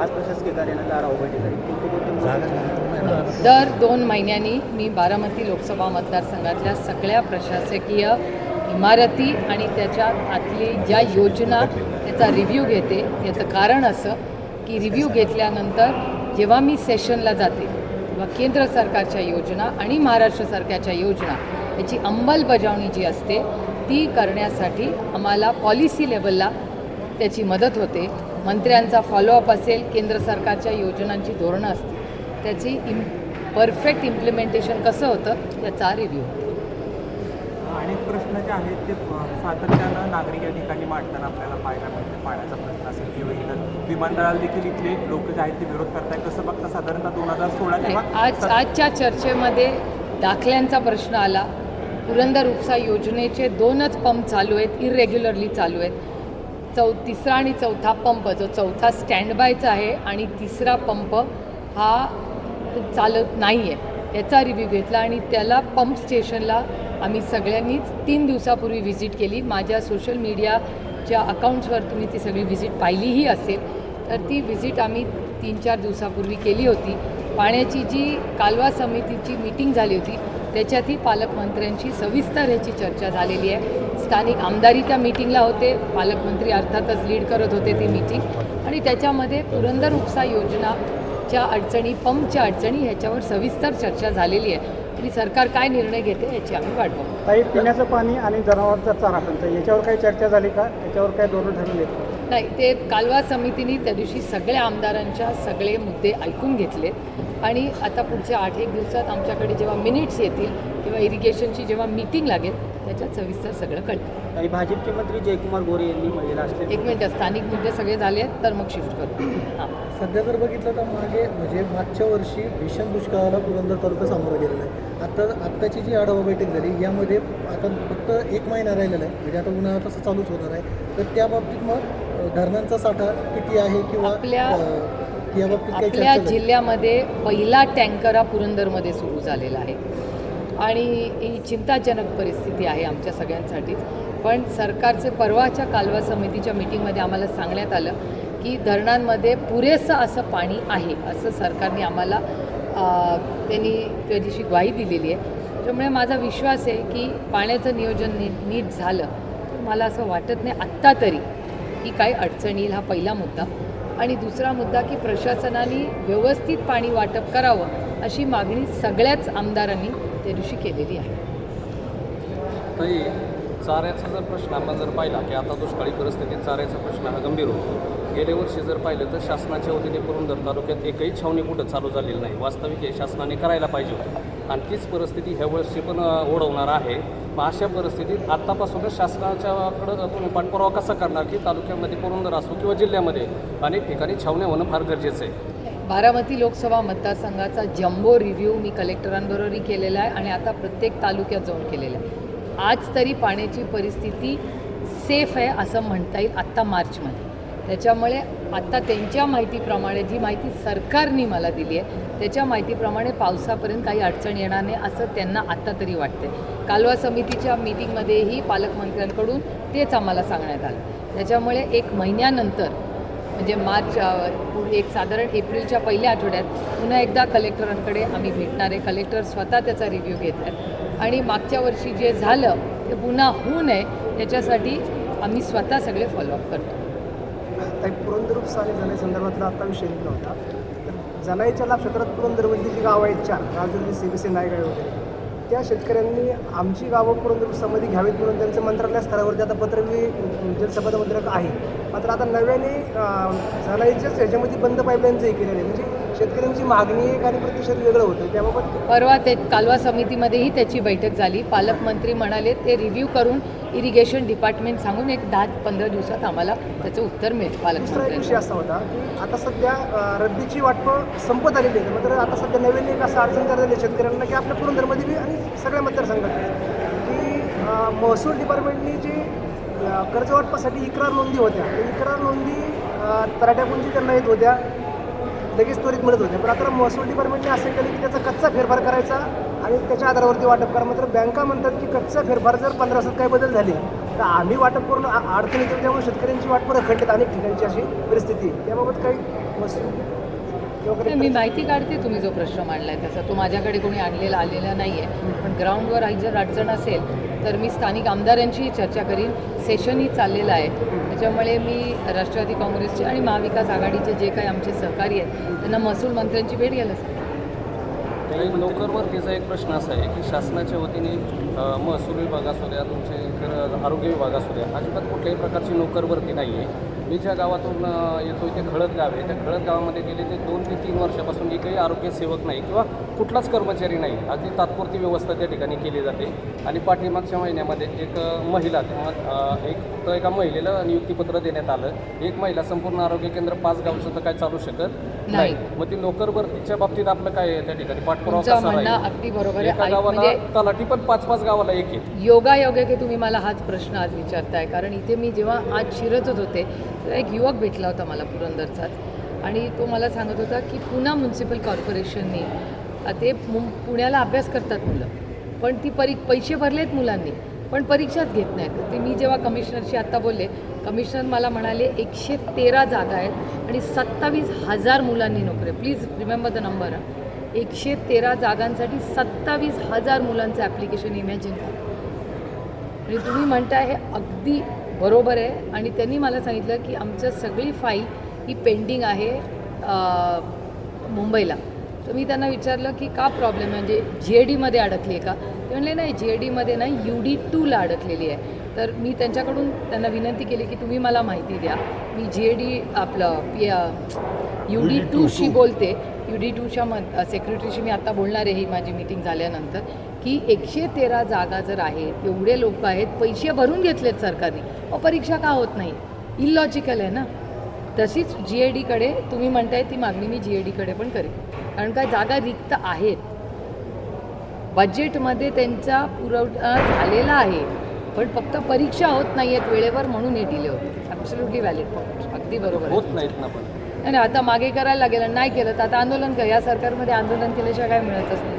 आज प्रशासकीय कार्यालयात आढावा बैठक झाली कोणते कोणते मुद्दे दर दोन महिन्यांनी मी बारामती लोकसभा मतदारसंघातल्या सगळ्या प्रशासकीय इमारती आणि त्याच्या आतली ज्या योजना त्याचा रिव्ह्यू घेते. याचं कारण असं की रिव्ह्यू घेतल्यानंतर जेव्हा मी सेशनला जाते तेव्हा केंद्र सरकारच्या योजना आणि महाराष्ट्र सरकारच्या योजना याची अंमलबजावणी जी असते ती करण्यासाठी आम्हाला पॉलिसी लेवलला त्याची मदत होते. मंत्र्यांचा फॉलोअप असेल केंद्र सरकारच्या योजनांची धोरणं असतील त्याची इम परफेक्ट इम्प्लिमेंटेशन कसं होतं याचा रिव्ह्यू अनेक प्रश्न जे आहेत ते सातत्यानं नागरिक या ठिकाणी मांडताना आपल्याला पाहायला मिळते. पाण्याचा प्रश्न असेल किंवा इतर. विमानतळाला देखील इथले लोक जे आहेत ते विरोध करतायत. कसं बघता साधारणतः दोन हजार सोळा आज आजच्या चर्चेमध्ये दाखल्यांचा प्रश्न आला. पुरंदर उपसा योजनेचे दोनच पंप चालू आहेत इरेग्युलरली चालू आहेत. चौ तिसरा आणि चौथा पंप जो चौथा स्टँड बायचा आहे आणि तिसरा पंप हा चालत नाही आहे याचा रिव्ह्यू घेतला आणि त्याला पंप स्टेशनला आम्ही सगळ्यांनीच तीन दिवसापूर्वी व्हिजिट केली. माझ्या सोशल मीडियाच्या अकाउंट्सवर तुम्ही ती सगळी व्हिजिट पाहिलीही असेल तर ती व्हिजिट आम्ही तीन चार दिवसापूर्वी केली होती. पाण्याची जी कालवा समितीची मीटिंग झाली होती त्याच्यातही पालकमंत्र्यांची सविस्तर ह्याची चर्चा झालेली आहे. स्थानिक आमदारी त्या मीटिंगला होते. पालकमंत्री अर्थातच लीड करत होते ती मीटिंग आणि त्याच्यामध्ये पुरंदर उपसा योजनाच्या अडचणी पंपच्या अडचणी ह्याच्यावर सविस्तर चर्चा झालेली आहे. आणि सरकार काय निर्णय घेते याची आम्ही वाट बघू काही पिण्याचं पाणी आणि जनावरचा चारा याच्यावर काही चर्चा झाली का? याच्यावर काय धोरण ठरले नाही ते कालवा समितीने त्या दिवशी सगळ्या आमदारांच्या सगळे मुद्दे ऐकून घेतले. आणि आता पुढच्या आठ एक दिवसात आमच्याकडे जेव्हा मिनिट्स येतील किंवा इरिगेशनची जेव्हा मीटिंग लागेल त्याच्यात सविस्तर सगळं कळतं आणि भाजपचे मंत्री जयकुमार गोरे यांनी महिला एक मिनिट स्थानिक मुद्दे सगळे झाले आहेत तर मग शिफ्ट करू. हां. सध्या जर बघितलं तर मागे म्हणजे मागच्या वर्षी भीषण दुष्काळाला पुरंदर तालुका सामोरं गेलेला आहे. आता आत्ताची जी आढावा बैठक झाली यामध्ये आता फक्त एक महिना राहिलेला आहे. म्हणजे आता उन्हाळा तसं चालूच होणार आहे. तर त्या बाबतीत मग धरणांचा साठा किती आहे किंवा आपल्या-? जिल्ह्यामध्ये पहिला टँकर हा पुरंदरमध्ये सुरू झालेला आहे. आणि ही चिंताजनक परिस्थिती आहे आमच्या सगळ्यांसाठीच पण सरकारचे परवाच्या कालवा समितीच्या मिटिंगमध्ये आम्हाला सांगण्यात आलं की धरणांमध्ये पुरेसं असं पाणी आहे असं सरकारने आम्हाला त्यांनी त्या दिवशी ग्वाही दिलेली आहे. त्यामुळे माझा विश्वास आहे की पाण्याचं नियोजन नीट नीट झालं. तर मला असं वाटत नाही आत्ता तरी की काही अडचण येईल हा पहिला मुद्दा. आणि दुसरा मुद्दा की प्रशासनाने व्यवस्थित पाणी वाटप करावं अशी मागणी सगळ्याच आमदारांनी त्या दिवशी केलेली आहे. चाऱ्याचा जर प्रश्न आपण जर पाहिला की आता दुष्काळी परिस्थितीत चाऱ्याचा प्रश्न हा गंभीर होतो. गेल्या वर्षी जर पाहिलं तर शासनाच्या वतीने पुरंदर तालुक्यात एकही छावणी कुठं चालू झालेली नाही. वास्तविक हे शासनाने करायला पाहिजे होतं. आणि तीच परिस्थिती ह्या वर्षी पण ओढवणार आहे. मग अशा परिस्थितीत आत्तापासूनच शासनाच्याकडं तुम्ही पाठपुरावा कसा करणार की तालुक्यामध्ये पुरंदर असो किंवा जिल्ह्यामध्ये अनेक ठिकाणी छावण्या होणं फार गरजेचं आहे. बारामती लोकसभा मतदारसंघाचा जम्बो रिव्ह्यू मी कलेक्टरांबरोबरही केलेला आहे आणि आता प्रत्येक तालुक्यात जाऊन केलेला आहे. आज तरी पाण्याची परिस्थिती सेफ आहे असं म्हणता येईल आत्ता मार्चमध्ये. त्याच्यामुळे आत्ता त्यांच्या माहितीप्रमाणे जी माहिती सरकारने मला दिली आहे त्याच्या माहितीप्रमाणे पावसापर्यंत काही अडचण येणार नाही असं त्यांना आत्ता तरी वाटते कालवा समितीच्या मीटिंगमध्येही पालकमंत्र्यांकडून तेच आम्हाला सांगण्यात आलं. त्याच्यामुळे एक महिन्यानंतर म्हणजे मार्च एक साधारण एप्रिलच्या पहिल्या आठवड्यात पुन्हा एकदा कलेक्टरांकडे आम्ही भेटणार आहे. कलेक्टर स्वतः त्याचा रिव्ह्यू घेत आहेत. आणि मागच्या वर्षी जे झालं ते पुन्हा होऊ नये त्याच्यासाठी आम्ही स्वतः सगळे फॉलोअप करतो. काही पुरंदर उपसा आणि जनाई संदर्भातला आता विषय निघला होता. तर जनाईच्या लाभ क्षेत्रात पुरंदरमधली जी गावं आहेत चार राजुरी सीबीसी नायगाव वगैरे त्या शेतकऱ्यांनी आमची गावं पुरंदर उपसामध्ये घ्यावीत म्हणून त्यांचं मंत्रालय स्तरावरती आता पत्र मी जलसंपदा आहे. मात्र आता नव्याने जनाईच्याच ह्याच्यामध्ये बंद पाईपलाईनचंही केलेलं आहे. म्हणजे शेतकऱ्यांची मागणी एक आणि प्रतिशत वेगळं होतं. त्याबाबत परवा ते कालवा समितीमध्येही त्याची बैठक झाली. पालकमंत्री म्हणाले ते रिव्ह्यू करून इरिगेशन डिपार्टमेंट सांगून एक दहा पंधरा दिवसात आम्हाला त्याचं उत्तर मिळेल. एक विषय असा होता की आता सध्या रब्बीची वाटपं संपत आलेली आहे. मात्र आता सध्या नवीन एक असं अडचण झालेली आहे शेतकऱ्यांना की आपल्या पुरंदरमध्ये आणि सगळ्या मतदारसंघात की महसूल डिपार्टमेंटनी जी अं, कर्ज वाटपासाठी इक्रार नोंदी होत्या. त्या इक्रार नोंदी अं, तराट्याकून जी त्यांना येत होत्या. लगेच त्वरित मिळत होत्या पण आता महसूल डिपार्टमेंटने असं केलं की त्याचा कच्चा फेरफार करायचा आणि त्याच्या आधारावरती वाटप करा. मात्र बँका म्हणतात की कच्चा फेरफार जर पंधरा वर्षात काही बदल झाले तर आम्ही वाटप करून अडचण येते त्यामुळे शेतकऱ्यांची वाटपं रखडलीत अनेक ठिकाणची अशी परिस्थिती त्याबाबत काही महसूल मी माहिती काढते तुम्ही जो प्रश्न मांडलाय त्याचा तो माझ्याकडे कोणी आणलेला आलेला नाही आहे पण ग्राउंडवर जर अडचण असेल तर मी स्थानिक आमदारांशीही चर्चा करीन. सेशनही चाललेलं आहे. त्याच्यामुळे मी राष्ट्रवादी काँग्रेसचे आणि महाविकास आघाडीचे जे काही आमचे सहकारी आहेत त्यांना महसूल मंत्र्यांची भेट घ्यायला सांगेन. तर एक एक प्रश्न असा आहे की शासनाच्या वतीने महसूल विभाग असू द्या तुमचे इतर आरोग्य विभाग असू द्या अजिबात कुठल्याही प्रकारची नोकरवरती नाही आहे. मी ज्या गावातून येतो ते खळद गाव आहे. त्या खळद गावामध्ये गेले ते दोन ते तीन वर्षापासून एकही आरोग्य सेवक नाही किंवा कुठलाच कर्मचारी नाही. अगदी तात्पुरती व्यवस्था त्या ठिकाणी केली जाते. आणि पाठीमागच्या महिन्यामध्ये एक महिला एक फक्त एका महिलेला नियुक्तीपत्र देण्यात आलं. एक महिला संपूर्ण आरोग्य केंद्र पाच गावचं तर काय चालू शकत नाही. मग ती नोकर भरतीच्या बाबतीत आपलं काय आहे त्या ठिकाणी? पाठपुरावा कसा राहील? बरोबर आहे. एका गावाला म्हणजे तलाठी पण पाच पाच गावाला एक आहे. योगायोग आहे की तुम्ही मला हाच प्रश्न आज विचारताय. कारण इथे मी जेव्हा आज शिरतच होते तेव्हा एक युवक भेटला होता मला पुरंदरचाच. आणि तो मला सांगत होता की पुणा म्युन्सिपल कॉर्पोरेशननी ते मु पुण्याला अभ्यास करतात मुलं. पण ती परी पैसे भरलेत मुलांनी पण परीक्षाच घेत नाहीत. ते मी जेव्हा कमिशनरशी आत्ता बोलले कमिशनर मला म्हणाले एकशे तेरा जागा आहेत आणि सत्तावीस हजार मुलांनी नोकरी प्लीज रिमेंबर द नंबर एकशे तेरा जागांसाठी सत्तावीस हजार मुलांचं ॲप्लिकेशन इमॅजिन करा. आणि तुम्ही म्हणताय हे अगदी बरोबर आहे. आणि त्यांनी मला सांगितलं की आमचं सगळी फाईल ही पेंडिंग आहे मुंबईला. तर मी त्यांना विचारलं की का प्रॉब्लेम आहे? म्हणजे जी ए डीमध्ये अडकली आहे का? ते म्हणले नाही जी ए डीमध्ये नाही यू डी टूला अडकलेली आहे. तर मी त्यांच्याकडून त्यांना विनंती केली की तुम्ही मला माहिती द्या. मी जी ए डी आपलं पी यू डी टूशी बोलते. यू डी टूच्या म सेक्रेटरीशी मी आता बोलणार आहे ही माझी मीटिंग झाल्यानंतर की एकशे तेरा जागा जर आहेत एवढे लोक आहेत पैसे भरून घेतलेत सरकारने. परीक्षा का होत नाही? इलॉजिकल आहे ना. तशीच जी ए डीकडे तुम्ही म्हणताय ती मागणी मी जी ए डीकडे पण करेन. कारण का जागा रिक्त आहेत. बजेटमध्ये त्यांचा पुरवठा झालेला आहे. पण फक्त परीक्षा होत नाही आहेत वेळेवर म्हणून हे डिले होते. ॲब्सोल्युटली व्हॅलिड पॉईंट अगदी बरोबर होत नाहीत ना पण. नाही नाही, आता मागे करायला लागेल आणि नाही केलं तर आता आंदोलन कर. या सरकारमध्ये आंदोलन केल्याशिवाय काय मिळतच नाही.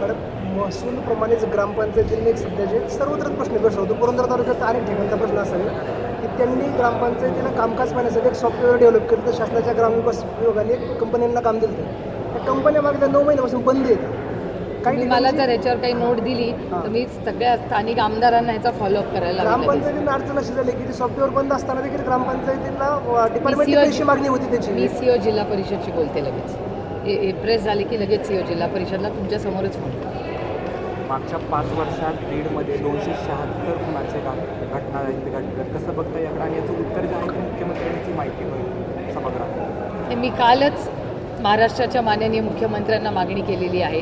मॅडम महसूलप्रमाणेच ग्रामपंचायतींनी एक सध्याचे सर्वत्रच प्रश्न भेडसावतो पुरंदर तालुक्यात अनेक ठिकाणचा प्रश्न असा आहे की त्यांनी ग्रामपंचायतीला कामकाज पाहण्यासाठी एक सॉफ्टवेअर डेव्हलप केलं तर शासनाच्या ग्रामविकास विभागाने कंपन्यांना काम दिलं. त्या कंपन्या मागल्या नऊ महिन्यापासून बंद आहेत. काही मला जर याच्यावर काही नोट दिली तर मी सगळ्या स्थानिक आमदारांना ह्याचा फॉलोअप करायला ग्रामपंचायतींना अडचण अशी झाली की ते सॉफ्टवेअर बंद असताना देखील ग्रामपंचायतीला डिपार्टमेंटची मागणी होती त्याची. मी सीओ जिल्हा परिषदशी बोलते लगेच. हे- हे प्रेस झाले की लगेच सीओ जिल्हा परिषदला तुमच्या समोरच फोन. मागच्या पाच वर्षात बीडमध्ये दोनशे शहात्तर खुनाचे घटना आहेत ते घडल्या कसं बघता याकडे? आणि याचं उत्तर जे आहे ते मुख्यमंत्र्यांची माहिती होईल सभागृहात. मी कालच महाराष्ट्राच्या माननीय मुख्यमंत्र्यांना मागणी केलेली आहे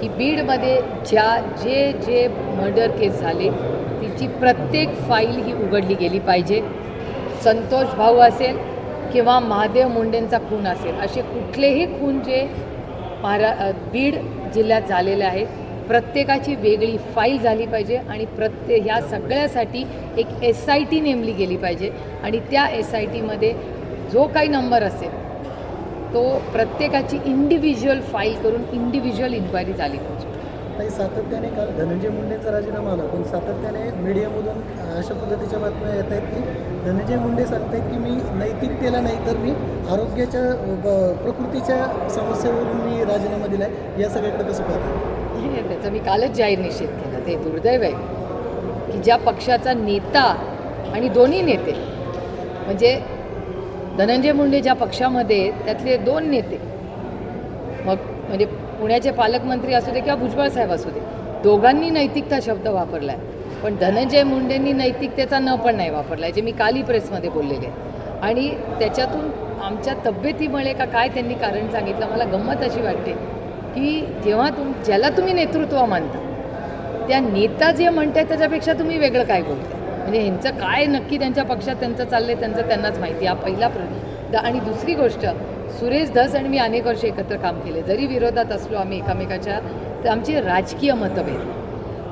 की बीडमध्ये ज्या जे जे मर्डर केस झाले तिची प्रत्येक फाईल ही उघडली गेली पाहिजे. संतोष भाऊ असेल किंवा महादेव मुंडेंचा खून असेल असे कुठलेही खून जे महारा बीड जिल्ह्यात झालेले आहेत प्रत्येकाची वेगळी फाईल झाली पाहिजे आणि प्रत्येक ह्या सगळ्यासाठी एक एस आय टी नेमली गेली पाहिजे. आणि त्या एस आय टीमध्ये जो काही नंबर असेल तो प्रत्येकाची इंडिव्हिज्युअल फाईल करून इंडिव्हिज्युअल इन्क्वायरी झाली पाहिजे. काही सातत्याने काल धनंजय मुंडेंचा राजीनामा आला पण सातत्याने मीडियामधून अशा पद्धतीच्या बातम्या येत आहेत की धनंजय मुंडे सांगतायत की मी नैतिकतेला नाही तर मी आरोग्याच्या प्रकृतीच्या समस्येवरून मी राजीनामा दिला आहे या सगळ्याकडे कसं पाहतो? नाही, त्याचा मी कालच जाहीर निषेध केला. ते दुर्दैव आहे की ज्या पक्षाचा नेता आणि दोन्ही नेते म्हणजे धनंजय मुंडे ज्या पक्षामध्ये त्यातले दोन नेते मग म्हणजे पुण्याचे पालकमंत्री असू दे किंवा भुजबळ साहेब असू दे दोघांनी नैतिकता शब्द वापरला आहे पण धनंजय मुंडेंनी नैतिकतेचा न पण नाही वापरला आहे जे मी काली प्रेसमध्ये बोललेले आहे आणि त्याच्यातून आमच्या तब्येतीमुळे का काय त्यांनी कारण सांगितलं मला गंमत अशी वाटते की जेव्हा तुम ज्याला तुम्ही नेतृत्व मानता त्या नेता जे म्हणताय त्याच्यापेक्षा तुम्ही वेगळं काय बोलताय म्हणजे ह्यांचं काय नक्की त्यांच्या पक्षात त्यांचं चाललंय त्यांचं त्यांनाच माहिती हा पहिला प्र आणि दुसरी गोष्ट सुरेश धस आणि मी अनेक वर्ष एकत्र काम केले. जरी विरोधात असलो आम्ही एकामेकाच्या तर आमचे राजकीय मतभेद.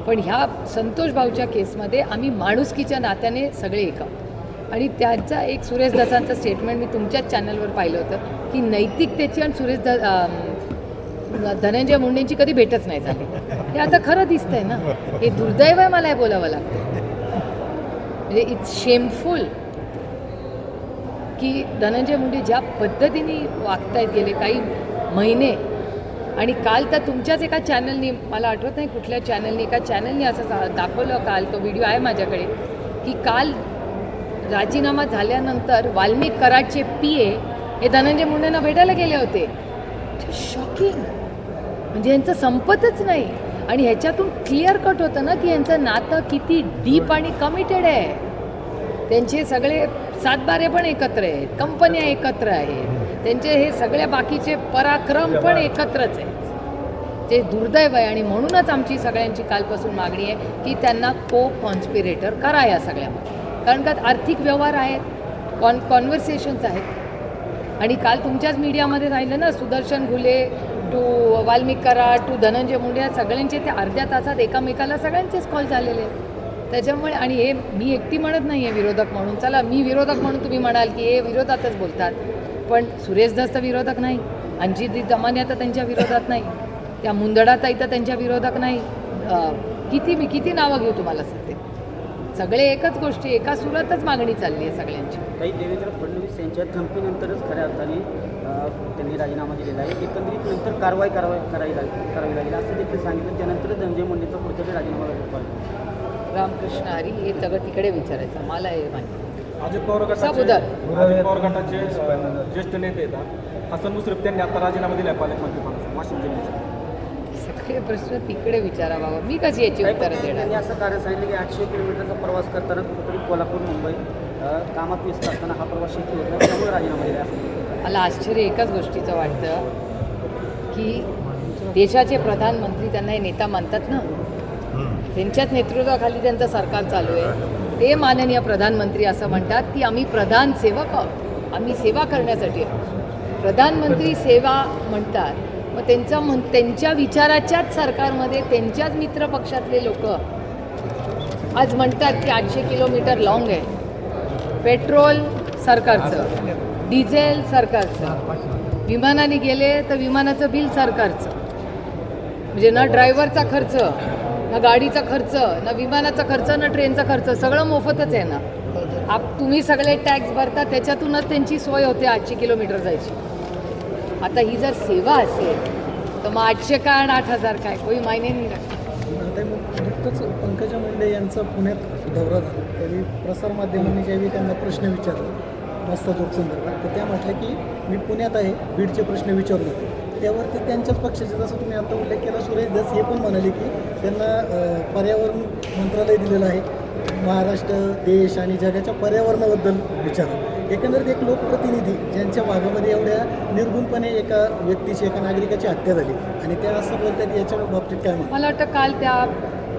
पण ह्या संतोष भाऊच्या केसमध्ये आम्ही माणुसकीच्या नात्याने सगळे एक. आणि त्यांचा एक सुरेश दसांचं स्टेटमेंट मी तुमच्याच चॅनलवर पाहिलं होतं की नैतिकतेची आणि सुरेश द धनंजय मुंडेंची कधी भेटच नाही झाली. हे आता खरं दिसतंय ना. हे दुर्दैव आहे मला हे बोलावं लागतं म्हणजे इट्स शेमफुल की धनंजय मुंडे ज्या पद्धतीने वागतायत गेले काही महिने आणि काल तर तुमच्याच एका चॅनलनी मला आठवत नाही कुठल्या चॅनलनी एका चॅनलनी असं दाखवलं काल तो व्हिडिओ आहे माझ्याकडे की काल राजीनामा झाल्यानंतर वाल्मिक कराडचे पी ए हे धनंजय मुंडेंना भेटायला गेले होते. शॉकिंग म्हणजे यांचं संपतच नाही. आणि ह्याच्यातून क्लिअर कट होतं ना की यांचं नातं किती डीप आणि कमिटेड आहे. त्यांचे सगळे सातबारे पण एकत्र आहेत कंपन्या एकत्र. आहेत त्यांचे हे सगळे बाकीचे पराक्रम पण एकत्रच आहेत. ते दुर्दैव आहे आणि म्हणूनच आमची सगळ्यांची कालपासून मागणी आहे की त्यांना को कॉन्स्पिरेटर करा या सगळ्यामध्ये कारण का आर्थिक व्यवहार आहेत कॉन कॉन्व्हर्सेशन्स आहेत. आणि काल तुमच्याच मीडियामध्ये राहिलं ना सुदर्शन घुले टू वाल्मिक कराड टू धनंजय मुंडे या सगळ्यांचे ते अर्ध्या तासात एकामेकाला सगळ्यांचेच कॉल झालेले आहेत. त्याच्यामुळे आणि हे मी एकटी म्हणत नाही आहे विरोधक म्हणून. चला मी विरोधक म्हणून तुम्ही म्हणाल की हे विरोधातच बोलतात. पण सुरेश दस तर विरोधक नाही. अंजित दमान्या तर त्यांच्या विरोधात नाही. त्या मुंदडाताई तर त्यांच्या विरोधक नाही. किती मी किती नावं घेऊ तुम्हाला सध्या? सगळे एकच गोष्टी एका सुरातच मागणी चालली आहे सगळ्यांची. काही देवेंद्र फडणवीस यांच्या धमकीनंतरच खऱ्या अर्थाने त्यांनी राजीनामा दिलेला आहे. एकंदरीत नंतर कारवाई कारवाई करावी लागेल करावी लागेल असं देखील सांगितलं. त्यानंतर धनंजय मुंडेचा पुढचा ते राजीनामा लागला रामकृष्ण हरी हे सगळं तिकडे विचारायचं. मला हे माहिती. अजित पवार गटाचे. अजित पवार गटाचे ज्येष्ठ नेते आहेत हसन मुश्रीफ त्यांनी आता राजीनामा दिलाय पालकमंत्रीपदाचा वाशिम जिल्ह्याचे. सगळे प्रश्न तिकडे विचारा बाबा मी कशी याची उत्तरं देणार? असं कारण सांगितलं की आठशे किलोमीटरचा प्रवास करताना कुठेतरी कोल्हापूर मुंबई कामात व्यस्त असताना हा प्रवास शक्य होत त्यामुळे राजीनामा दिला असं. मला आश्चर्य एकाच गोष्टीचं वाटतं की देशाचे प्रधानमंत्री त्यांना हे नेता मानतात ना. त्यांच्याच नेतृत्वाखाली त्यांचं सरकार चालू आहे. ते माननीय प्रधानमंत्री असं म्हणतात की आम्ही प्रधान सेवक आहोत. आम्ही सेवा करण्यासाठी आहोत. प्रधानमंत्री सेवा म्हणतात. मग त्यांचं म्हण त्यांच्या विचाराच्याच सरकारमध्ये त्यांच्याच मित्र पक्षातले लोक आज म्हणतात की आठशे किलोमीटर लाँग आहे. पेट्रोल सरकारचं. डिझेल सरकारचं. विमानाने गेले तर विमानाचं बिल सरकारचं. म्हणजे ना ड्रायव्हरचा खर्च ना गाडीचा खर्च ना विमानाचा खर्च ना ट्रेनचा खर्च सगळं मोफतच आहे ना. आप तुम्ही सगळे टॅक्स भरता त्याच्यातूनच त्यांची सोय होते आठशे किलोमीटर जायची. आता ही जर सेवा असेल तर मग आठशे काय आणि आठ हजार काय? कोणी मायने नाही राखत. नुकतंच पंकजा मुंडे यांचा पुण्यात दौरा झाला. त्यावेळी प्रसारमाध्यमांनी ज्यावेळी त्यांना प्रश्न विचारला मस्त जोक संदर्भात तर त्या म्हटल्या की मी पुण्यात आहे बीडचे प्रश्न विचारले. त्यावरती त्यांच्याच पक्षाचे जसं तुम्ही आता उल्लेख केला सुरेश दस हे पण म्हणाले की त्यांना पर्यावरण मंत्रालय दिलेलं आहे. महाराष्ट्र देश आणि जगाच्या पर्यावरणाबद्दल विचारा. एकंदरीत एक लोकप्रतिनिधी ज्यांच्या भागामध्ये एवढ्या निर्गुणपणे एका व्यक्तीची एका नागरिकाची हत्या झाली आणि त्या असं बोलतात याच्या बाबतीत काय मला वाटतं काल त्या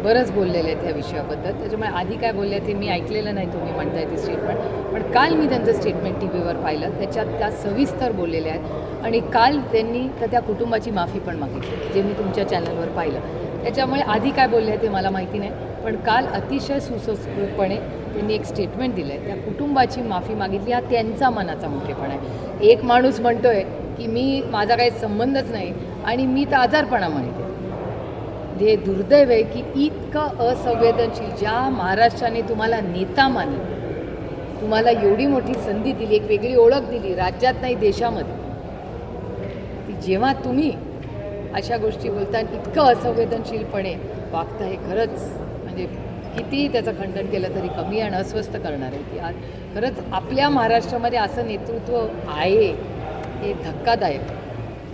बरंच बोललेले आहेत ह्या विषयाबद्दल. त्याच्यामुळे आधी काय बोलले ते मी ऐकलेलं नाही तुम्ही म्हणताय ते स्टेटमेंट पण काल मी त्यांचं स्टेटमेंट टी व्हीवर पाहिलं. त्याच्यात त्या सविस्तर बोललेल्या आहेत. आणि काल त्यांनी तर त्या कुटुंबाची माफी पण मागितली जे मी तुमच्या चॅनलवर पाहिलं. त्याच्यामुळे आधी काय बोलले ते मला माहिती नाही. पण काल अतिशय सुसंस्कृतपणे त्यांनी एक स्टेटमेंट दिलं आहे त्या कुटुंबाची माफी मागितली हा त्यांचा मनाचा मोठेपणा आहे. एक माणूस म्हणतोय की मी माझा काही संबंधच नाही आणि मी तर आजारपणा म्हणते हे दुर्दैव आहे की इतकं असंवेदनशील ज्या महाराष्ट्राने तुम्हाला नेता मानलं तुम्हाला एवढी मोठी संधी दिली एक वेगळी ओळख दिली राज्यात नाही देशामध्ये. ती जेव्हा तुम्ही अशा गोष्टी बोलता इतकं असंवेदनशीलपणे वागता हे खरंच म्हणजे कितीही त्याचं खंडन केलं तरी कमी आणि अस्वस्थ करणार आहे. की आज खरंच आपल्या महाराष्ट्रामध्ये असं नेतृत्व आहे हे धक्कादायक.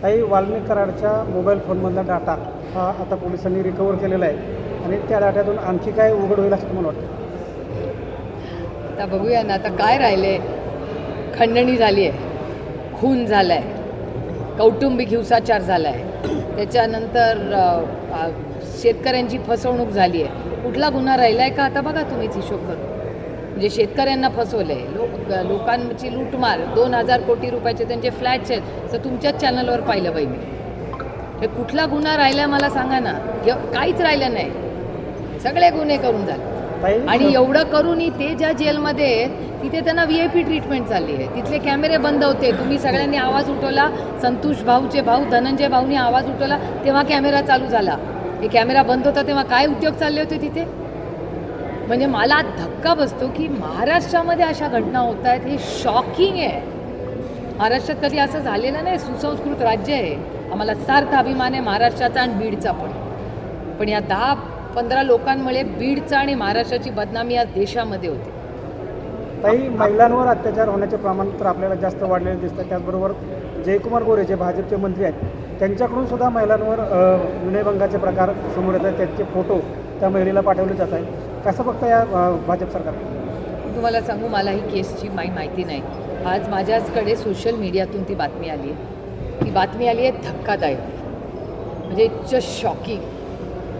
काही वाल्मिक कराडच्या मोबाईल फोनमधला डाटा. हा आता पोलिसांनी रिकवर केलेला आहे. आणि त्या डाट्यातून आणखी काय उघड होईल असं मला वाटतं? आता बघूया ना आता काय राहिले खंडणी झाली आहे खून झाला आहे कौटुंबिक हिंसाचार झाला आहे त्याच्यानंतर शेतकऱ्यांची फसवणूक झाली आहे कुठला गुन्हा राहिला आहे का? आता बघा तुम्हीच हिशोब करून. म्हणजे शेतकऱ्यांना फसवलं आहे लोक लोकांची लूटमार. दोन हजार कोटी रुपयाचे त्यांचे फ्लॅट्स आहेत. तर तुमच्याच चॅनलवर पाहिलं पाहिजे हे कुठला गुन्हा राहिला मला सांगा ना. काहीच राहिलं नाही. सगळे गुन्हे करून झाले. आणि एवढं करूनही ते ज्या जेलमध्ये आहेत तिथे त्यांना व्ही आय पी ट्रीटमेंट चालली आहे. तिथले कॅमेरे बंद होते. तुम्ही सगळ्यांनी आवाज उठवला. संतोष भाऊचे भाऊ धनंजय भाऊनी आवाज उठवला. तेव्हा कॅमेरा चालू झाला. हे कॅमेरा बंद होता तेव्हा काय उद्योग चालले होते तिथे? म्हणजे मला धक्का बसतो की महाराष्ट्रामध्ये अशा घटना होत आहेत. हे शॉकिंग आहे. महाराष्ट्रात कधी असं झालेलं नाही. सुसंस्कृत राज्य आहे. आम्हाला सार्थ अभिमान आहे महाराष्ट्राचा आणि बीडचा पण. पण या दहा पंधरा लोकांमुळे बीडचा आणि महाराष्ट्राची बदनामी आज देशामध्ये होते. काही महिलांवर अत्याचार होण्याचे प्रमाण तर आपल्याला जास्त वाढलेले दिसतं त्याचबरोबर जयकुमार गोरे जे भाजपचे मंत्री आहेत त्यांच्याकडून सुद्धा महिलांवर विनयभंगाचे प्रकार समोर येत आहेत त्यांचे फोटो त्या महिलेला पाठवले जात आहेत. कसं बघता या भाजप सरकार? तुम्हाला सांगू मला ही केसची माही माहिती नाही. आज माझ्याचकडे सोशल मीडियातून ती बातमी आली आहे. ती बातमी आली आहे धक्कादायक. म्हणजे जस्ट शॉकिंग.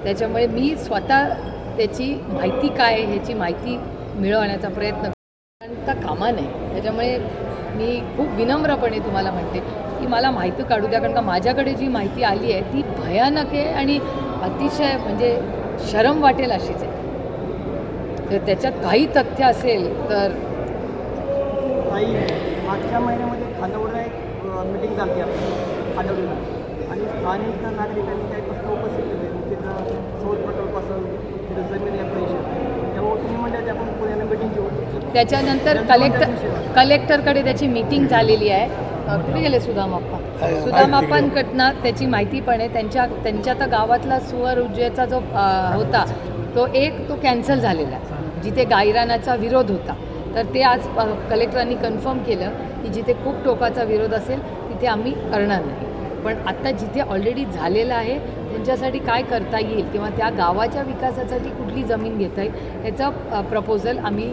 त्याच्यामुळे मी स्वतः त्याची माहिती काय आहे ह्याची माहिती मिळवण्याचा प्रयत्न करता कामा नाही त्याच्यामुळे मी खूप विनम्रपणे तुम्हाला म्हणते की मला माहिती काढू द्या कारण का माझ्याकडे जी माहिती आली आहे ती भयानक आहे आणि अतिशय म्हणजे शरम वाटेल अशीच आहे. तर त्याच्यात काही तथ्य असेल तर मागच्या महिन्यामध्ये खानवडा मिटिंग झाली आपली खानावलीला आणि स्थानिक नागरिकांनी काही प्रश्न उपस्थित केले. तिथं सौर प्रकल्पासून तिथं जमीन या पैसे तेव्हा तुम्ही म्हणले की आपण पुण्याला मिटिंग घेऊ. त्याच्यानंतर कलेक्टर कलेक्टरकडे त्याची मीटिंग झालेली आहे. कुठे गेले सुदाम अप्पा सुदाम अप्पांकडनं त्याची माहिती पण आहे. त्यांच्या त्यांच्या तर गावातला सुवर ऊर्जेचा जो होता तो एक तो कॅन्सल झालेला आहे. जिथे गायरानाचा विरोध होता. तर ते आज कलेक्टरांनी कन्फर्म केलं की जिथे खूप टोकाचा विरोध असेल तिथे आम्ही करणार नाही. पण आत्ता जिथे ऑलरेडी झालेलं आहे त्यांच्यासाठी काय करता येईल किंवा त्या गावाच्या विकासासाठी कुठली जमीन घेता येईल ह्याचा प्रपोजल आम्ही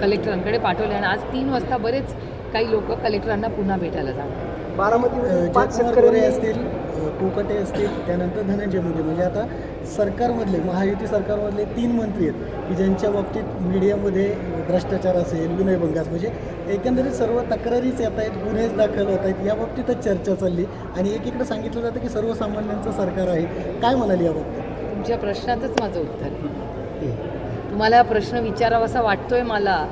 कलेक्टरांकडे पाठवलं आणि आज तीन वाजता बरेच काही लोक कलेक्टरांना पुन्हा भेटायला जाणार. पाच शेतकऱ्यांनी असतील कोकटे असतील त्यानंतर धनंजय मुंडे. म्हणजे आता सरकारमधले महायुती सरकारमधले तीन मंत्री आहेत की ज्यांच्या बाबतीत मीडियामध्ये भ्रष्टाचार असेल विनयभंगास म्हणजे एकंदरीत सर्व तक्रारीच येत आहेत गुन्हेच दाखल होत आहेत या बाबतीतच चर्चा चालली. आणि एकीकडे सांगितलं जातं की सर्वसामान्यांचं सरकार आहे. काय म्हणाली या बाबतीत? तुमच्या प्रश्नातच माझं उत्तर आहे. तुम्हाला हा प्रश्न विचारावासा वाटतोय मला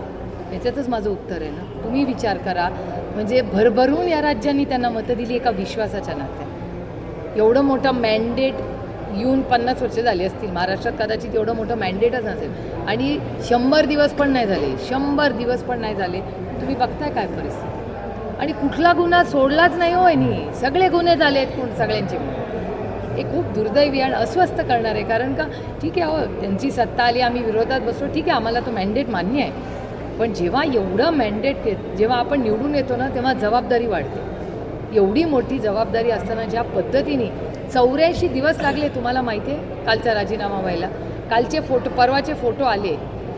याच्यातच माझं उत्तर आहे ना. तुम्ही विचार करा. म्हणजे भरभरून या राज्यांनी त्यांना मतं दिली एका विश्वासाच्या नात्याने. एवढं मोठं मॅन्डेट येऊन पन्नास वर्ष झाली असतील. महाराष्ट्रात कदाचित एवढं मोठं मॅन्डेटच नसेल. आणि शंभर दिवस पण नाही झाले. शंभर दिवस पण नाही झाले. तुम्ही बघताय काय परिस्थिती? आणि कुठला गुन्हा सोडलाच नाही हो यांनी सगळे गुन्हे झाले आहेत कोण? सगळ्यांचे हे खूप दुर्दैवी आणि अस्वस्थ करणार आहे. कारण का? ठीक आहे हो त्यांची सत्ता आली आम्ही विरोधात बसलो. ठीक आहे आम्हाला तो मॅन्डेट मान्य आहे. पण जेव्हा एवढं मॅन्डेट जेव्हा आपण निवडून येतो ना तेव्हा जबाबदारी वाढते. एवढी मोठी जबाबदारी असताना ज्या पद्धतीने चौऱ्याऐंशी दिवस लागले तुम्हाला माहिती आहे? कालचा राजीनामा व्हायला. कालचे फोटो परवाचे फोटो आले.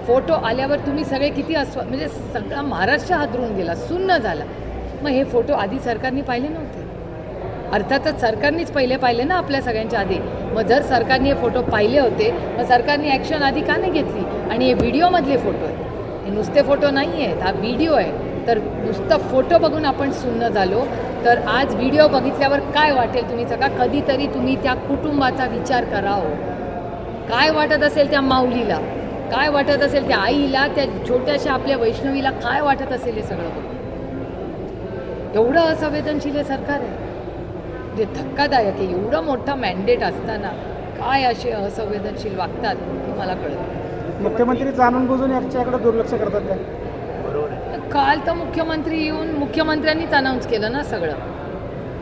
फोटो आल्यावर तुम्ही सगळे किती अस्व म्हणजे सगळा महाराष्ट्र हादरून गेला सुन्न झाला. मग हे फोटो आधी सरकारने पाहिले नव्हते. अर्थातच सरकारनेच पहिले पाहिले ना आपल्या सगळ्यांच्या आधी. मग जर सरकारने हे फोटो पाहिले होते मग सरकारने ॲक्शन आधी का नाही घेतली? आणि हे व्हिडिओमधले फोटो आहेत. हे नुसते फोटो नाही आहेत हा व्हिडिओ आहे. तर नुसतं फोटो बघून आपण सुन्न झालो. तर आज व्हिडिओ बघितल्यावर काय वाटेल तुम्ही सगळा? कधीतरी तुम्ही त्या कुटुंबाचा विचार करावं हो. काय वाटत असेल त्या माऊलीला? काय वाटत असेल त्या आईला? त्या छोट्याशा आपल्या वैष्णवीला काय वाटत असेल हे सगळं एवढं असंवेदनशील हे सरकार आहे. जे धक्कादायक आहे. एवढं मोठा मॅन्डेट असताना काय असे असंवेदनशील वागतात हे मला कळत मुख्यमंत्री जाणून बुजून याच्याकडे दुर्लक्ष करतात काय? काल तर मुख्यमंत्री येऊन मुख्यमंत्र्यांनीच अनाऊन्स केलं ना सगळं.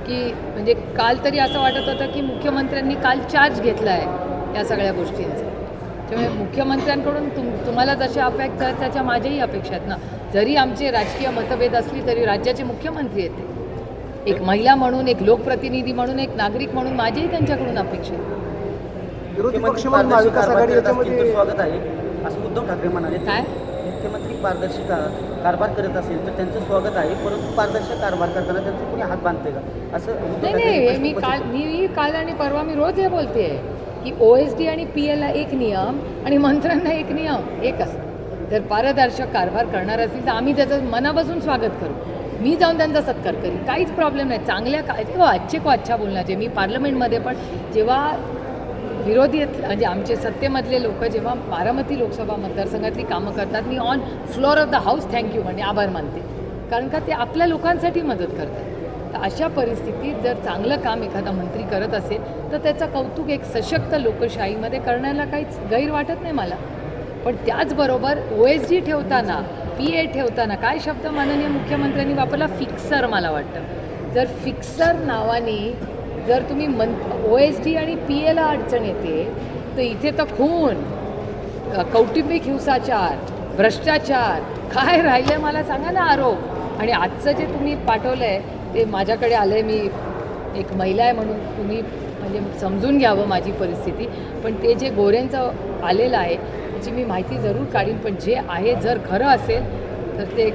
की म्हणजे काल तरी असं वाटत होतं की मुख्यमंत्र्यांनी काल चार्ज घेतला आहे या सगळ्या गोष्टींचा. त्यामुळे मुख्यमंत्र्यांकडून तुम तुम्हाला जशा अपेक्षा आहेत त्याच्या माझ्याही अपेक्षा आहेत ना. जरी आमचे राजकीय मतभेद असली तरी राज्याचे मुख्यमंत्री आहेत ते. एक महिला म्हणून एक लोकप्रतिनिधी म्हणून एक नागरिक म्हणून माझीही त्यांच्याकडून अपेक्षा आहे काय? मुख्यमंत्री पारदर्शी का- कारभार करत असेल तर त्यांचं स्वागत आहे. परंतु पारदर्शक कारभार करताना त्यांचं कोणी हात बांधते का? असं नाही नाही मी काल मी काल आणि परवा मी रोज हे बोलते की ओ एस डी आणि पी एलला एक नियम आणि मंत्र्यांना एक नियम एक असतं जर पारदर्शक कारभार करणार असेल तर आम्ही त्याचं मनापासून स्वागत करू. मी जाऊन त्यांचा सत्कार करीन. काहीच प्रॉब्लेम नाही. चांगल्या का अच्छे को अच्छा बोलण्याचे मी पार्लमेंटमध्ये पण जेव्हा विरोधी म्हणजे आमचे सत्तेमधले लोक जेव्हा बारामती लोकसभा मतदारसंघातली कामं करतात मी on floor of the house thank you म्हणजे आभार मानते. कारण का ते आपल्या लोकांसाठी मदत करतात. तर अशा परिस्थितीत जर चांगलं काम एखादा मंत्री करत असेल तर त्याचं कौतुक एक सशक्त लोकशाहीमध्ये करण्याला काहीच गैर वाटत नाही मला. पण त्याचबरोबर ओ एस डी ठेवताना पी ए ठेवताना काय शब्द माननीय मुख्यमंत्र्यांनी वापरला? फिक्सर मला वाटतं. जर फिक्सर नावाने जर तुम्ही मन ओ एस डी आणि पी एला अडचण येते तर इथे तर खून कौटुंबिक हिंसाचार भ्रष्टाचार काय राहिले मला सांगा ना आरोप. आणि आजचं जे तुम्ही पाठवलं आहे ते माझ्याकडे आलं आहे मी एक महिला आहे म्हणून तुम्ही म्हणजे समजून घ्यावं माझी परिस्थिती. पण ते जे गोऱ्यांचं आलेलं आहे त्याची मी माहिती जरूर काढीन. पण जे आहे जर खरं असेल तर ते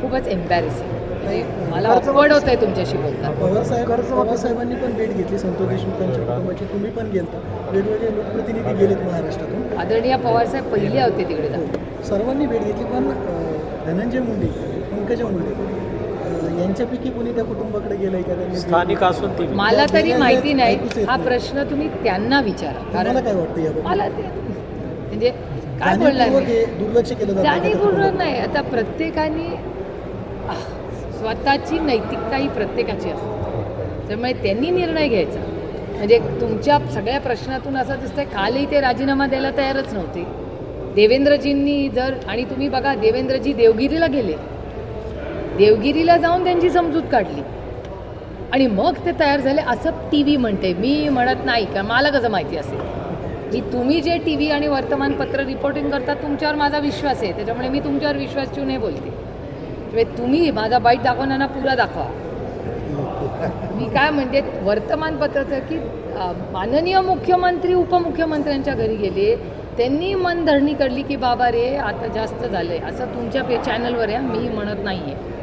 खूपच एम्बॅरेसिंग मला ऑकवर्ड होत आहे तुमच्याशी बोलताना. पवार साहेब कर्ज पवार साहेबांनी पण भेट घेतली संतोष देशमुखांच्या कुटुंबाची. तुम्ही पण गेलता. वेगवेगळे लोकप्रतिनिधी गेलेत महाराष्ट्रातून. आदरणीय पवारसाहेब पहिले होते तिकडे जाऊन. सर्वांनी भेट घेतली पण धनंजय मुंडे पंकजा मुंडे यांच्यापैकी कोणी त्या कुटुंबाकडे गेलंय का? स्थानिक असून ती मला तरी माहिती नाही. हा नाही. प्रश्न तुम्ही त्यांना विचारा. तुम्हाला काय वाटतं मला ते म्हणजे काय? हे दुर्लक्ष केलं जाणीवपूर्वक नाही. आता प्रत्येकाने स्वतःची नैतिकता ही प्रत्येकाची असते. त्यामुळे त्यांनी निर्णय घ्यायचा. म्हणजे तुमच्या सगळ्या प्रश्नातून असं दिसतंय कालही ते राजीनामा द्यायला तयारच नव्हते. देवेंद्रजींनी जर आणि तुम्ही बघा देवेंद्रजी देवगिरीला गेले. देवगिरीला जाऊन त्यांची समजूत काढली. आणि मग ते तयार झाले असं टी व्ही म्हणते. मी म्हणत नाही का मला कसं माहिती असेल? की तुम्ही जे टी व्ही आणि वर्तमानपत्र रिपोर्टिंग करता तुमच्यावर माझा विश्वास आहे. त्याच्यामुळे मी तुमच्यावर विश्वास ठेवून हे बोलते. तुम्ही माझा बाईट दाखवताना पुरा दाखवा. मी काय म्हणते वर्तमानपत्राचं की माननीय मुख्यमंत्री उपमुख्यमंत्र्यांच्या घरी गेले त्यांनी मनधरणी करली की बाबा रे आता जास्त झालंय. असं तुमच्या पे चॅनलवर आहे मी म्हणत नाही आहे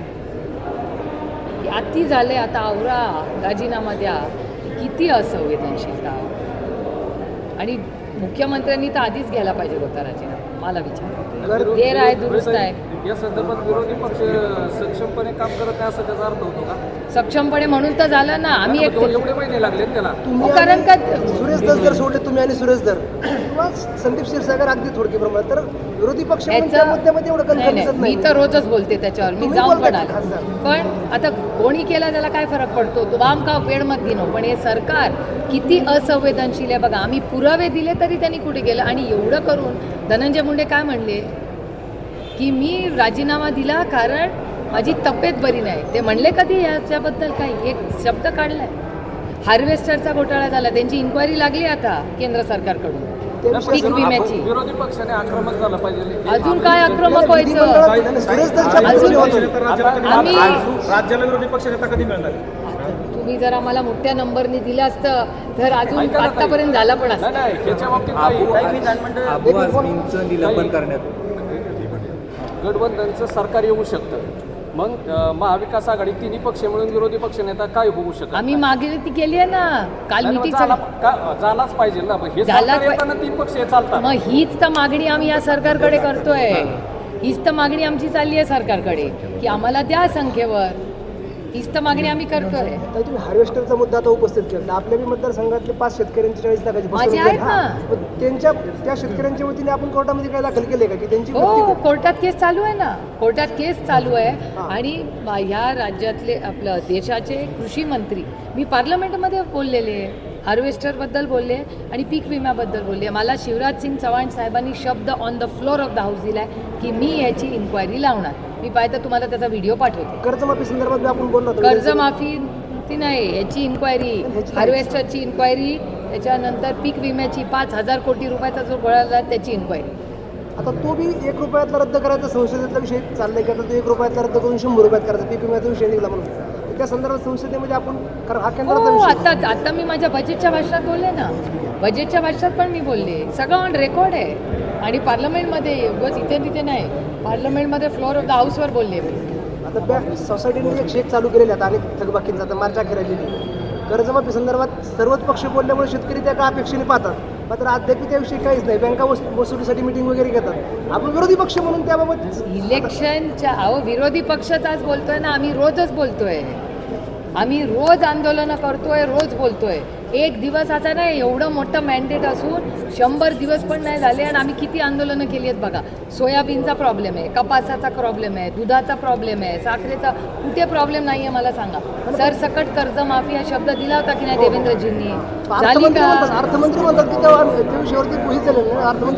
अति झालंय आता आवरा राजीनामा द्या. किती असंवेदनशीलता. आणि मुख्यमंत्र्यांनी तर आधीच घ्यायला पाहिजे होता राजीनामा मला विचार. गैर आहे दुरुस्त आहे. या संदर्भात विरोधी पक्ष सक्षमपणे काम करत नाही असं त्याचा अर्थ होतो का? सक्षमपणे म्हणून तर झालं ना आम्ही एक तो एवढे महिने लागले त्याला. कारण का- सुरेश दस जर सोडले तुम्ही आणि सुरेश दर. किंवा संदीप क्षीरसागर अगदी थोडके प्रमाणात तर विरोधी पक्ष मुद्द्यामध्ये एवढं मी तर रोजच बोलते त्याच्यावर मी जाऊन पण आले. पण आता कोणी केला त्याला काय फरक पडतो? तो बाम का पेड मत दिनो पण हे सरकार किती असंवेदनशील आहे बघा. आम्ही पुरावे दिले तरी त्यांनी कुठे गेलं? आणि एवढं करून धनंजय मुंडे काय म्हणले? की मी राजीनामा दिला कारण माझी तब्येत बरी नाही. ते म्हणले कधी याच्याबद्दल काही? एक शब्द काढलाय. हार्वेस्टरचा घोटाळा झाला. त्यांची इन्क्वायरी लागली आता केंद्र सरकारकडून. पीक विम्याची. विरोधी पक्षाने आक्रमक झालं पाहिजे. अजून काय आक्रमक व्हायचं. आम्ही राज्याला विरोधी पक्षनेता कधी मिळणार? तुम्ही जर आम्हाला मोठ्या नंबरने दिलं असतं तर अजून. आतापर्यंत झाला पण नाही असतं. गठबंधनचं सरकार येऊ शकतं. मग महाविकास आघाडी तिन्ही पक्ष मिळून विरोधी पक्षनेता काय होऊ शकत आम्ही मागे ती केली आहे ना. काल नाही, मग मिटिंग झाला- का- झालाच पाहिजे ना. मग हे झाला सरकार पा- येताना तीन पक्ष हे चालतात. मग हीच तर मागणी आम्ही या सरकारकडे करतोय. हीच तर मागणी आमची चालली आहे सरकारकडे. की आम्हाला द्या संख्येवर. हीच तर मागणी आम्ही करतोय. तुम्ही हार्वेस्टरचा मुद्दा आता उपस्थित केला. आपल्या बी मतदारसंघातले पाच शेतकऱ्यांची चाळीस लाखाची माझे आहेत झाली. हा. ना. त्यांच्या त्या शेतकऱ्यांच्या वतीने आपण कोर्टामध्ये काय दाखल केले का? की त्यांची हो कोर्टात केस चालू आहे ना. कोर्टात केस चालू आहे. आणि ह्या राज्यातले आपलं देशाचे कृषी मंत्री मी पार्लमेंटमध्ये बोललेले हार्वेस्टरबद्दल बोलले आणि पीक विम्याबद्दल बोलले. मला शिवराज सिंग चव्हाण साहेबांनी शब्द on the floor of the house दिलाय की मी याची इन्क्वायरी लावणार. मी पाहिजे तुमहाला त्याचा व्हिडिओ पाठवते. कर्जमाफी संदर्भात आपण बोललो. कर्जमाफी ती नाही याची इन्क्वायरी हार्वेस्टरची इन्क्वायरी त्याच्यानंतर पीक विम्याची पाच हजार कोटी रुपयाचा जो गोळा झाला त्याची इन्क्वायरी आता तो बी एक रुपयातला रद्द करायचा संसदेतला विषय चाललाय की आता तो एक रुपयातला रद्द करून शंभर रुपयात करायचा. पीक विम्याचा विषय निघाला म्हणून. तर त्या संदर्भात संसदेमध्ये आपण कारण हा केंद्राचा हो आता आता मी माझ्या बजेटच्या भाषणात बोलले ना. बजेटच्या भाषणात पण मी बोलले. सगळं ऑन रेकॉर्ड आहे. आणि पार्लमेंटमध्ये उगाच इथे तिथे नाही. पार्लमेंटमध्ये फ्लोअर ऑफ द हाऊसवर बोलले मी. आता सोसायटीने एक शेक चालू केलेले आता अनेक थकबाकींचा आता मार्च आलेली कर्जमाफी संदर्भात सर्वच पक्ष बोलल्यामुळे शेतकरी त्या का अपेक्षेने पाहतात? मात्र अद्याप त्याविषयी काहीच नाही. बँका वसुलीसाठी मिटिंग वगैरे घेतात. आपण विरोधी पक्ष म्हणून त्याबाबत इलेक्शनच्या अहो विरोधी पक्षच आज बोलतोय ना आम्ही रोजच बोलतोय. आम्ही रोज आंदोलनं करतोय रोज बोलतोय. एक दिवस असा नाही एवढं मोठं मॅन्डेट असून शंभर दिवस पण नाही झाले आणि आम्ही किती आंदोलनं केली आहेत बघा. सोयाबीनचा प्रॉब्लेम आहे कपासाचा प्रॉब्लेम आहे दुधाचा प्रॉब्लेम आहे साखरेचा कुठे प्रॉब्लेम नाही आहे मला सांगा. सरसकट कर्जमाफी हा शब्द दिला होता की नाही देवेंद्रजींनी? झाली अर्थमंत्री का? की त्या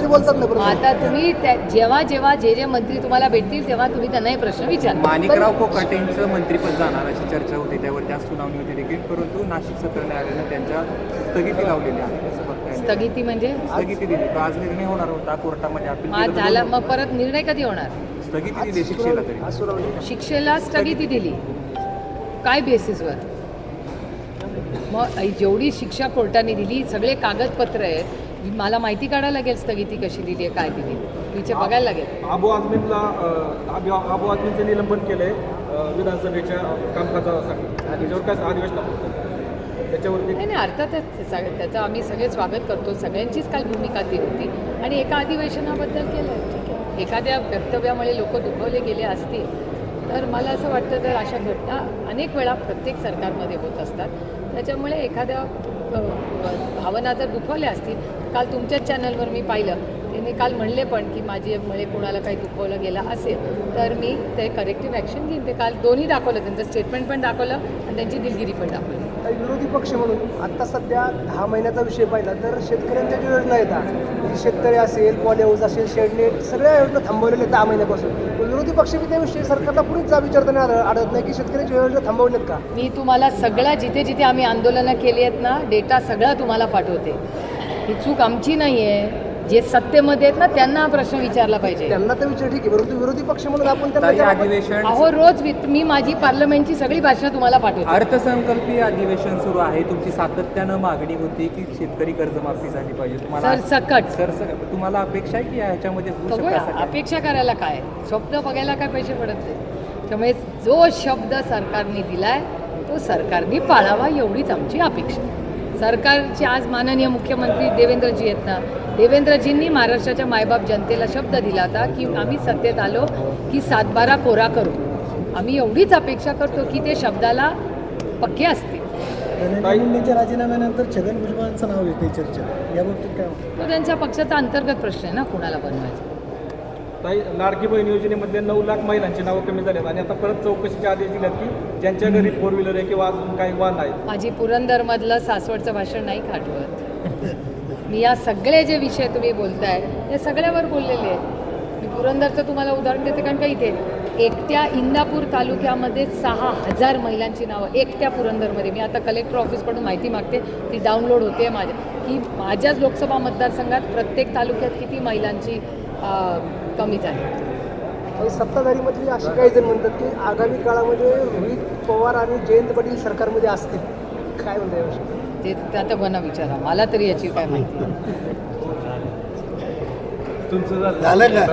बोलतात आता तुम्ही त्या जेव्हा जेव्हा जे जे मंत्री तुम्हाला भेटतील तेव्हा तुम्ही त्यांना हे प्रश्न विचार. माणिकराव कोकाटेंचं मंत्रीपद जाणार अशी चर्चा होती त्यावरती आज सुनावणी होती देखील. परंतु नाशिक सत्र न्यायालयानं त्यांच्या स्थगिती लावलेली आहे. असं बघता येईल. स्थगिती म्हणजे? स्थगिती दिली. तो आज निर्णय होणार होता कोर्टामध्ये. अपील आज केलं झाला. मग परत निर्णय कधी होणार? स्थगिती दिली शिक्षेला तरी. शिक्षेला स्थगिती दिली. काय बेसिसवर मग जेवढी शिक्षा कोर्टाने दिली सगळे कागदपत्र आहेत. मला माहिती काढायला लागेल स्थगिती कशी दिली आहे काय दिली तिचे बघायला लागेल. आबू आझमींना अ, आबू आझमींचं निलंबन केलंय अ, विधानसभेच्या कामकाजासाठी. त्याच्यावर काय त्याच्यावरती नाही नाही अर्थातच त्याचं आम्ही सगळे स्वागत करतो. सगळ्यांचीच काल भूमिका ती होती. आणि एका अधिवेशनाबद्दल केलं ठीक आहे. एखाद्या वक्तव्यामुळे लोक दुखवले गेले असतील तर मला असं वाटतं तर अशा घटना अनेक वेळा प्रत्येक सरकारमध्ये होत असतात. त्याच्यामुळे एखाद्या भावना जर दुखवल्या असतील काल तुमच्याच चॅनलवर मी पाहिलं. त्यांनी काल म्हणले पण की माझी मुळे कोणाला काही दुखवलं गेलं असेल तर मी ते करेक्टिव्ह ॲक्शन घेईन. ते काल दोन्ही दाखवलं. त्यांचं स्टेटमेंट पण दाखवलं आणि त्यांची दिलगिरी पण दाखवली. विरोधी पक्ष म्हणून आता सध्या दहा महिन्याचा विषय पाहिला तर शेतकऱ्यांच्या ज्या योजना येतात शेतकरी असेल पॉलिहाऊस असेल शेडनेट सगळ्या योजना थांबवलेल्या आहेत दहा महिन्यापासून. विरोधी पक्ष बी त्याविषयी सरकारला कुणीच विचार त्यांना आढळत नाही की शेतकऱ्यांच्या योजना थांबवल्यात का? मी तुम्हाला सगळ्या जिथे जिथे आम्ही आंदोलनं केली आहेत ना डेटा सगळा तुम्हाला पाठवते. ही चूक आमची नाही आहे जे सत्तेमध्ये आहेत ना त्यांना हा प्रश्न विचारला पाहिजे. त्यांना तर विचार ठीक आहे परंतु विरोधी पक्ष म्हणून आपण त्यांना ताई अधिवेशन अहो रोज मी माझी पार्लमेंटची सगळी भाषणं तुम्हाला पाठवते. अर्थसंकल्पीय अधिवेशन सुरू आहे. तुमची सातत्यानं मागणी होती की शेतकरी कर्जमाफी झाली पाहिजे. तुम्हाला सरसकट सर तुम्हाला अपेक्षा आहे की ह्याच्यामध्ये होऊ बघूया? अपेक्षा करायला काय? स्वप्न बघायला काय पैसे पडत नाही. त्यामुळे जो शब्द सरकारने दिलाय तो सरकारने पाळावा एवढीच आमची अपेक्षा. सरकारचे आज माननीय मुख्यमंत्री देवेंद्रजी आहेत ना देवेंद्रजींनी महाराष्ट्राच्या मायबाप जनतेला शब्द दिला होता की आम्ही सत्तेत आलो की सातबारा कोरा करू. आम्ही एवढीच अपेक्षा करतो की ते शब्दाला पक्के असतील. मुंडेंच्या राजीनाम्यानंतर छगन भुजबळांचं नाव येते चर्चेत. याबाबतीत काय? तो त्यांच्या पक्षाचा अंतर्गत प्रश्न आहे ना कुणाला बनवायचा? ताई लाडकी बहीण योजनेमध्ये नऊ लाख महिलांची नावं कमी झाली आणि आता परत चौकशीचे आदेश दिलेत की ज्यांच्या घरी फोर व्हीलर आहे किंवा अजून काही वाहन आहेत. माझी पुरंदरमधलं सासवडचं भाषण नाही आठवत मी या सगळे जे विषय तुम्ही बोलताय ते सगळ्यावर बोललेले आहेत. मी पुरंदरचं तुम्हाला उदाहरण देते कारण का इथे एकट्या इंदापूर तालुक्यामध्ये सहा हजार महिलांची नावं एकट्या पुरंदरमध्ये. मी आता कलेक्टर ऑफिसकडून माहिती मागते ती डाउनलोड होते माझ्या. की माझ्याच लोकसभा मतदारसंघात प्रत्येक तालुक्यात किती महिलांची अं, कमी झाली आणि सत्ताधारीमधली अशी काही जण म्हणतात की आगामी काळामध्ये रोहित पवार आणि जयंत पाटील सरकारमध्ये असतील. काय म्हणता ते ते आता बना विचारा. मला तरी याची काय माहिती. तुमचं झालं. का?